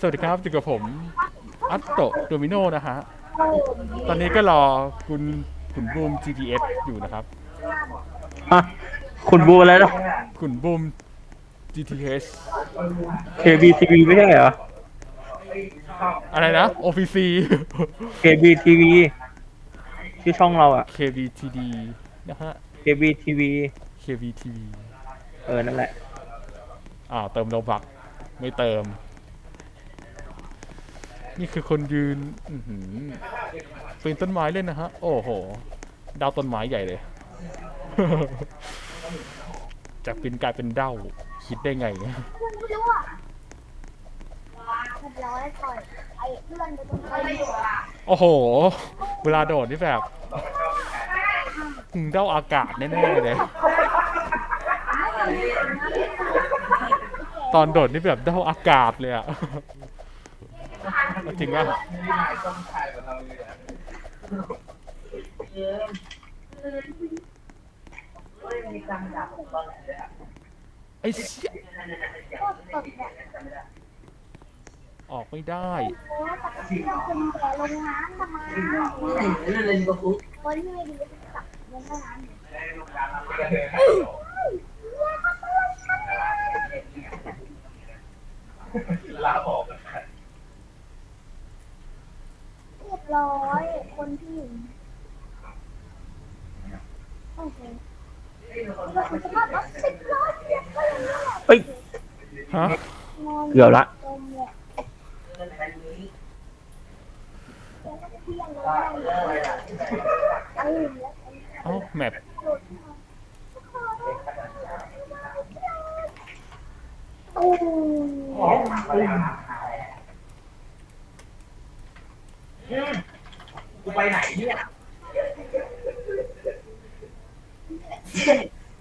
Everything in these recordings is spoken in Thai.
สวัสดีครับอยู่กับผม อัตโตโดมิโนนะฮะ ตอนนี้ก็รอคุณขุนบูม GTS อยู่นะครับฮะคุณบูอะไรนะขุนบูม GTS KBTV ไม่ใช่เหรอ อะไรนะ OPC KBTV ชื่อช่องเราอะ KBTD นะฮะ KBTV KBTV เออ นั่นแหละ อ่าวเติมโลบัก ไม่เติม นี่คือคนยืนอื้อหือปีนต้นไม้เล่นนะฮะ โอ้โห ดาวต้นไม้ใหญ่เลย จากปีนกลายเป็นเด้า คิดได้ไงไม่รู้อะเรียบร้อยต่อยไอ้เพื่อนไปตรงนี้โอ้โห เวลาโดดนี่แบบหึงเด้าอากาศแน่ๆเลยตอนโดดนี่แบบเด้าอากาศเลยอะ จริงป่ะไอ้เชี่ยออกไม่ได้คนที่ไม่ดีก็ตักลงน้ำเรียบร้อยคนที่โอเคเราสามารถรับสิบล้อเสียบก็อย่างนี้แหละ เฮ้ยฮะเกือบละจมเนี่ยแล้วก็เที่ยงเลยเออ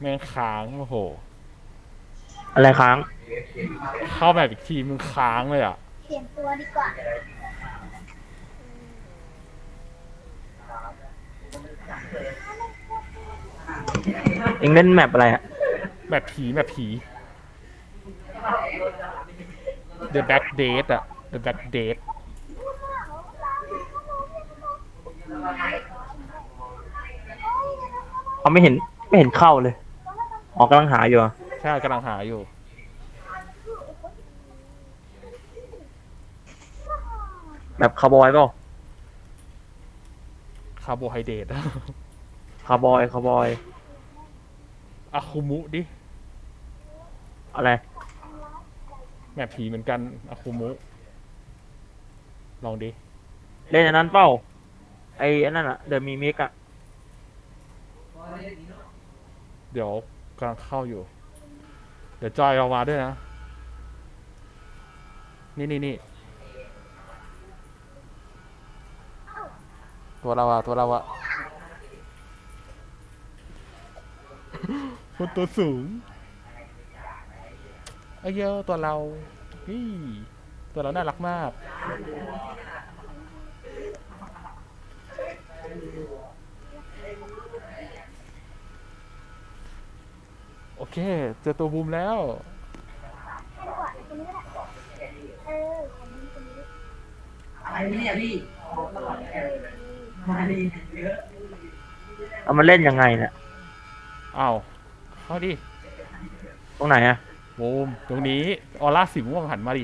แล้วเอ้าแมปตูมแม่งค้างโอ้โห อะไรค้างเข้าแบบอีกทีมึงค้างเลยอะ เปลี่ยนตัวดีกว่า เอ็งเล่นแมปอะไรอะแบบผีแบบผี The Back Date อะ The Back Date เขาไม่เห็นไม่เห็นเข้าเลย อ๋อกำลังหาอยู่อะใช่กำลังหาอยู่ แบบคาร์บอยเปล่าคาร์โบไฮเดรต คาร์บอยคาร์บอย อะคุมุดิ อะไรแบบผีเหมือนกันอะคุมุลองดิ เล่นอันนั้นเปล่าไอ้อันนั้นอะเดอะมีมิกอะเดี๋ยว กำลังเข้าอยู่ เดี๋ยวจอยเรามาด้วยนะ นี่นี่นี่ตัวเราอะตัวเราอะ คนตัวสูงไอ้เหี้ยอะตัวเรานี่ตัวเราน่ารักมาก เค เจอตัวบูมแล้วดีกว่าคนนี้แหละเออคนนี้คนนี้อะไรเนี่ยพี่มาดีเยอะเอามาเล่นยังไงเนี่ยอ้าวเข้าดิ ตรงไหนอะบูม ตรงนี้ ออร่าสีม่วงหันมาดิ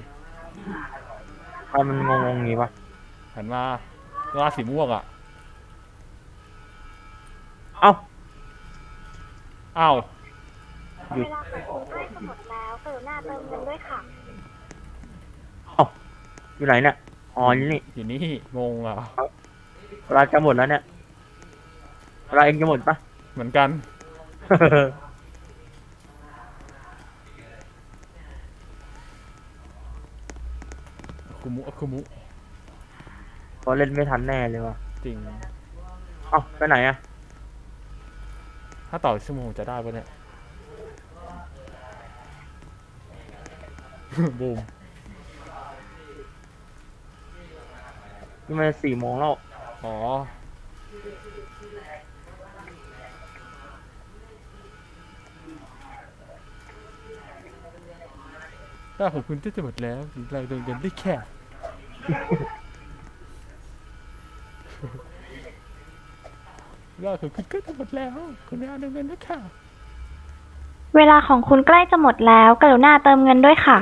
ทำไมมันงงๆงี้วะหันมา ออร่าสีม่วงอะ เอ้า อ้าว เวลาเปิดคุณใกล้จะหมดแล้วกรุณาเติมเงินด้วยค่ะเอ้าอยู่ไหนเนี่ยอ๋ออยู่นี่อยู่นี่งงอะเวลาจะหมดแล้วเนี่ยเวลาเองจะหมดปะ เหมือนกันอะคุมุอะคุมุเพราะเล่นไม่ทันแน่เลยวะจริง เอ้าไปไหนอะถ้าต่ออีกชั่วโมงจะได้ปะเนี่ย บูมนี่มันสี่โมงแล้ว อ๋อร่างของคุณจะหมดแล้วถึงแรงเดินเดินได้แค่ร่างของคุณก็จะหมดแล้วคุณแรงเดินเดินได้แค่เวลาของคุณใกล้จะหมดแล้ว กรุณาเติมเงินด้วยค่ะ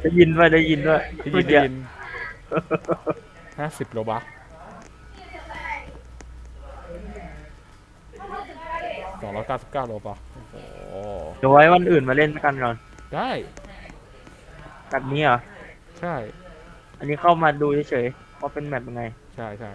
ได้ยินด้วยได้ยินด้วยได้เมื่ยิอนกี้ได้ยินห้าสิบโลบัคสองร้อยเก้าสิบเก้าโลบัคโอ้โหเดี๋ยวไว้วันอื่นมาเล่นกันก่อนได้แบบนี้เหรอ ใช่ อันนี้เข้ามาดูเฉยๆว่าเป็นแมปยังไง ใช่ใช่